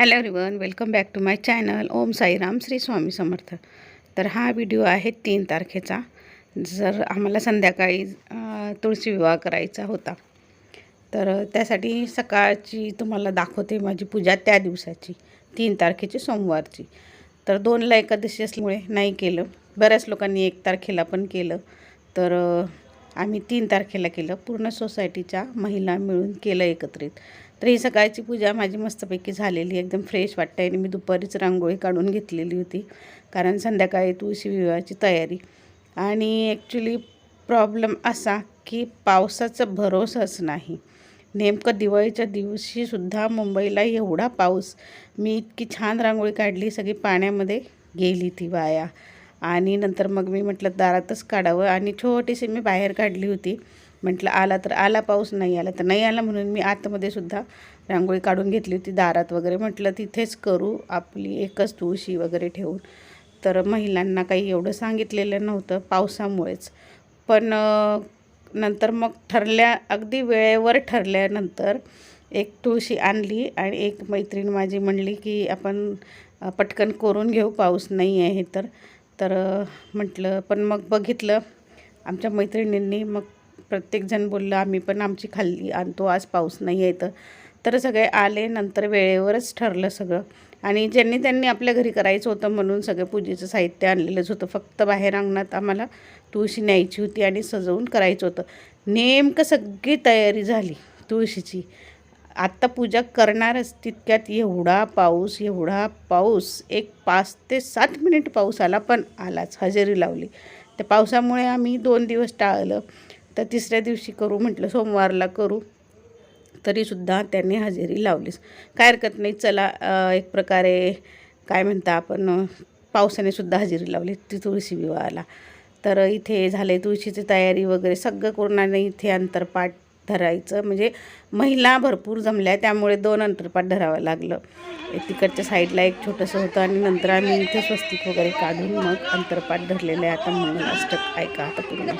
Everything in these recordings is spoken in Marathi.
Hello everyone welcome back to my channel Om Sairam Shri Swami Samarth तर हा व्हिडिओ आहे तीन तारखेचा. जर आम्हाला संध्याकाळी तुळशी विवाह करायचा होता तर त्यासाठी सकाळची तुम्हाला दाखवते माझी पूजा त्या दिवसाची तीन तारखेची सोमवारची. तर दोनला एकादशी असल्यामुळे नाही केलं. बऱ्याच लोकांनी एक तारखेला पण केलं. तर आम्ही तीन तारखेला केलं. पूर्ण सोसायटीच्या महिला मिळून केलं एकत्रित. तर ही सकाळची पूजा माझी मस्तपैकी झालेली एकदम फ्रेश वाटते आणि मी दुपारीच रांगोळी काढून घेतलेली होती कारण संध्याकाळी तुळशी विवाहाची तयारी. आणि ॲक्च्युली प्रॉब्लेम असा की पावसाचा भरोसाच नाही. नेमकं दिवाळीच्या दिवशीसुद्धा मुंबईला एवढा पाऊस मी इतकी छान रांगोळी काढली सगळी पाण्यामध्ये गेली ती वाया. आणि नंतर मग मी म्हटलं दारातच काढावं. आणि छोटीशी मी बाहेर काढली होती. म्हटलं आला तर आला पाऊस नाही आला तर नाही आला म्हणून मी आतमध्ये सुद्धा रांगोळी काढून घेतली होती दारात वगैरे. म्हटलं तिथेच करू आपली एकच तुळशी वगैरे ठेवून. तर महिलांना काही एवढं सांगितलेलं नव्हतं पावसामुळेच. पण नंतर मग ठरल्या अगदी वेळेवर ठरल्यानंतर एक तुळशी आणली आणि एक मैत्रीण माझी म्हणली की आपण पटकन करून घेऊ पाऊस नाही आहे तर. तर म्हटलं पण मग बघितलं आमच्या मैत्रिणींनी मग प्रत्येकजण बोललं आम्ही पण आमची खाल्ली आणतो आज पाऊस नाही आहे तर तर सगळे आले नंतर वेळेवरच ठरलं सगळं. आणि ज्यांनी त्यांनी आपल्या घरी करायचं होतं म्हणून सगळं पूजेचं साहित्य आणलेलंच होतं. फक्त बाहेर अंगणात आम्हाला तुळशी न्यायची होती आणि सजवून करायचं होतं. नेमकं सगळी तयारी झाली तुळशीची. आत्ता पूजा करणारच तितक्यात एवढा पाऊस एवढा पाऊस. एक पाच ते सात मिनिट पाऊस आला पण आलाच. हजेरी लावली. त्या पावसामुळे आम्ही दोन दिवस टाळलं. तर तिसऱ्या दिवशी करू म्हटलं सोमवारला करू. तरीसुद्धा त्यांनी हजेरी लावलीच. काय हरकत नाही चला एक प्रकारे काय म्हणता आपण पावसानेसुद्धा पावसाने सुद्धा हजेरी लावली ती तुळशी विवाहाला. तर इथे झाले तुळशीची तयारी वगैरे सगळं कोणाने इथे अंतरपाठ धरायचं म्हणजे महिला भरपूर जमल्या त्यामुळे दोन अंतरपाठ धरावं लागलं. तिकडच्या साईडला एक छोटंसं होतं आणि नंतर आम्ही इथे स्वस्तिक वगैरे काढून मग अंतरपाठ धरलेले आहे. आता मंगलाष्टक ऐका आता पूर्ण.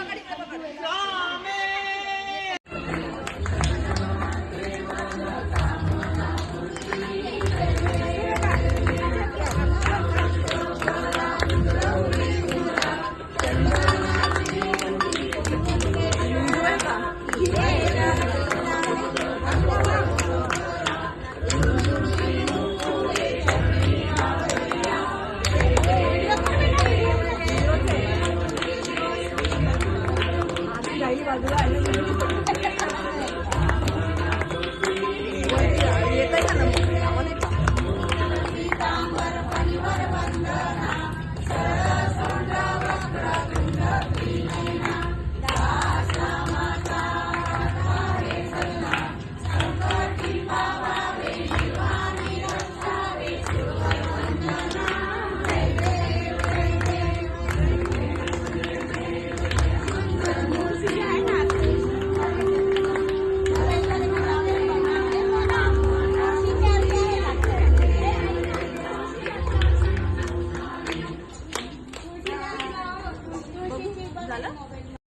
झालं?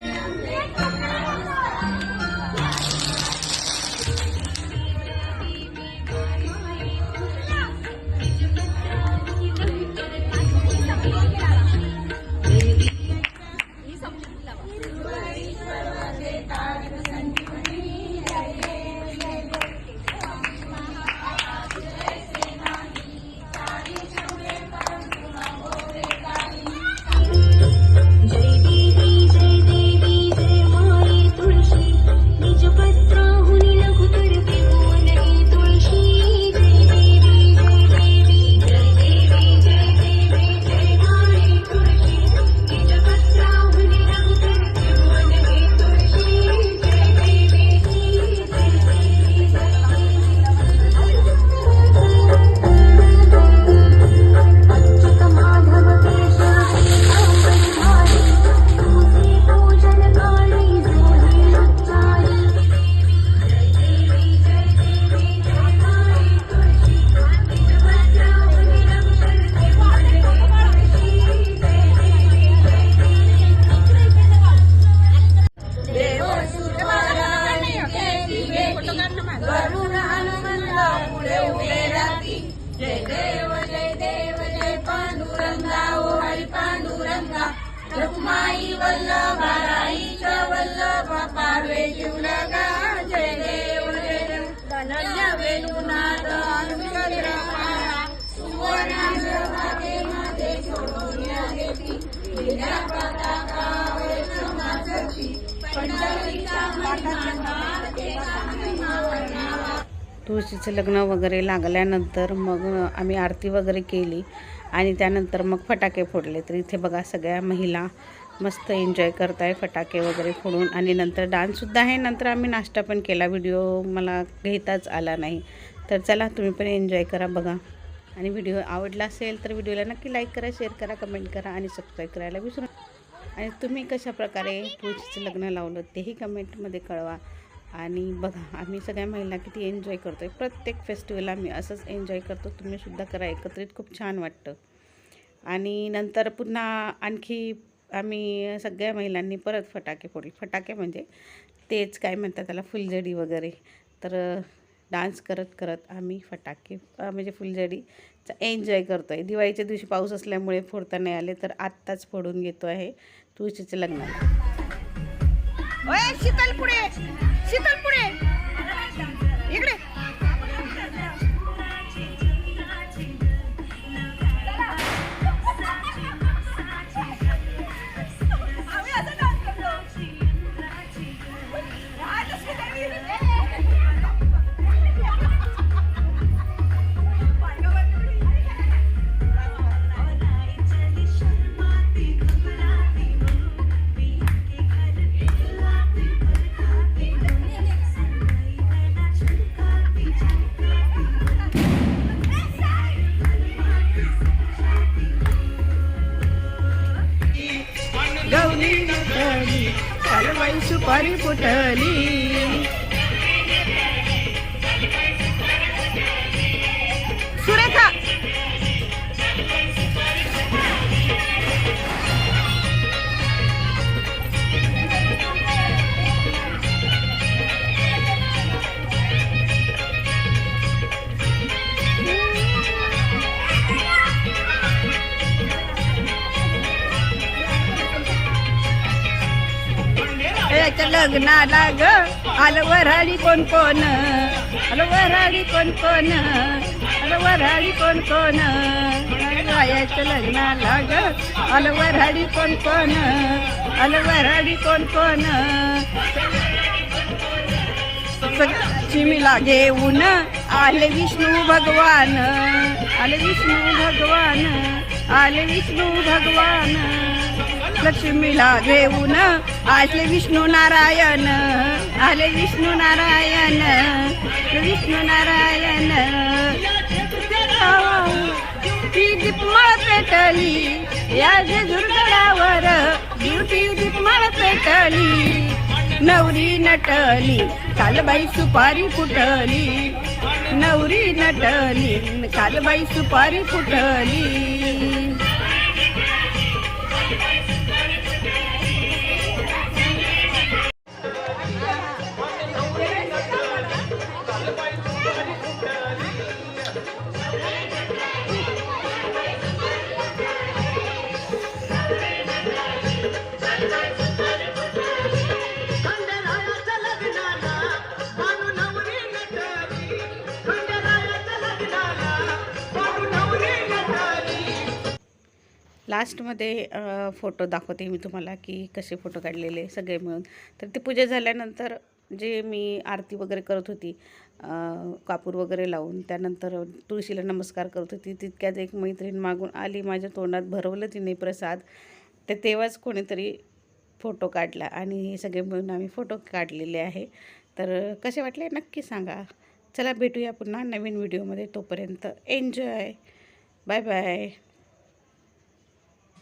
रुक्माई वल्लभ वल्लभ पारवे शिवलगा जय देव जय देव वेणुनाथ सोडून घेती विद्या पताका वैष्णवाची पंढरीचा एका तुळशीचं लग्न वगैरे लागल्यानंतर मग आम्ही आरती वगैरे केली. आणि त्यानंतर मग फटाके फोडले. तर इथे बघा सगळ्या महिला मस्त एन्जॉय करताय फटाके वगैरे फोडून. आणि नंतर डान्ससुद्धा आहे. नंतर आम्ही नाश्ता पण केला. व्हिडिओ मला घेताच आला नाही. तर चला तुम्ही पण एन्जॉय करा बघा. आणि व्हिडिओ आवडला असेल तर व्हिडिओला नक्की लाईक करा शेअर करा कमेंट करा आणि सबस्क्राईब करायला विसरू आणि तुम्ही कशा प्रकारे लग्न लावलं तेही कमेंटमध्ये कळवा. आणि बघा आम्ही सगळ्या महिला किती एन्जॉय करतो आहे प्रत्येक फेस्टिवल आम्ही असंच एन्जॉय करतो. तुम्हीसुद्धा करा एकत्रित खूप छान वाटतं. आणि नंतर पुन्हा आणखी आम्ही सगळ्या महिलांनी परत फटाके फोडले फटाके म्हणजे तेच काय म्हणतात त्याला फुलझडी वगैरे. तर डान्स करत करत आम्ही फटाके म्हणजे फुलझडीचा एन्जॉय करतो आहे दिवाळीच्या दिवशी पाऊस असल्यामुळे फोडता नाही आले तर आत्ताच फोडून घेतो आहे तुळशीच्या लग्नाला শীতলপুরে सुपारी लग्नाला ग आलं वराडी कोण? कोण आलं वराडी कोण? कोण आलं वराडी कोण कोण? याच्या लग्नाला ग आलं वराडी कोण? कोण आलं वराडी कोण? कोण चिमीला घेऊन आले विष्णू भगवान. आले विष्णू भगवान. आले विष्णू भगवान. लक्ष्मीला घेऊन आले विष्णू नारायण आले विष्णू नारायण विष्णू नारायण. ती दीपमाळ पेटली या जेजुरगडावर ब्युटी दीपमाळ पेटली. नवरी नटली कालबाई सुपारी फुटली. नवरी नटली कालबाई सुपारी फुटली. लास्टमध्ये फोटो दाखवते मी तुम्हाला की कसे फोटो काढलेले सगळे मिळून. तर ती पूजा झाल्यानंतर जे मी आरती वगैरे करत होती कापूर वगैरे लावून त्यानंतर तुळशीला नमस्कार करत होती. तितक्यात एक मैत्रीण मागून आली माझ्या तोंडात भरवलं तिने प्रसाद. तर तेव्हाच कोणीतरी फोटो काढला आणि हे सगळे मिळून आम्ही फोटो काढलेले आहे. तर कसे वाटले? नक्की सांगा. चला भेटूया पुन्हा नवीन व्हिडिओमध्ये. तोपर्यंत एन्जॉय. Bye bye.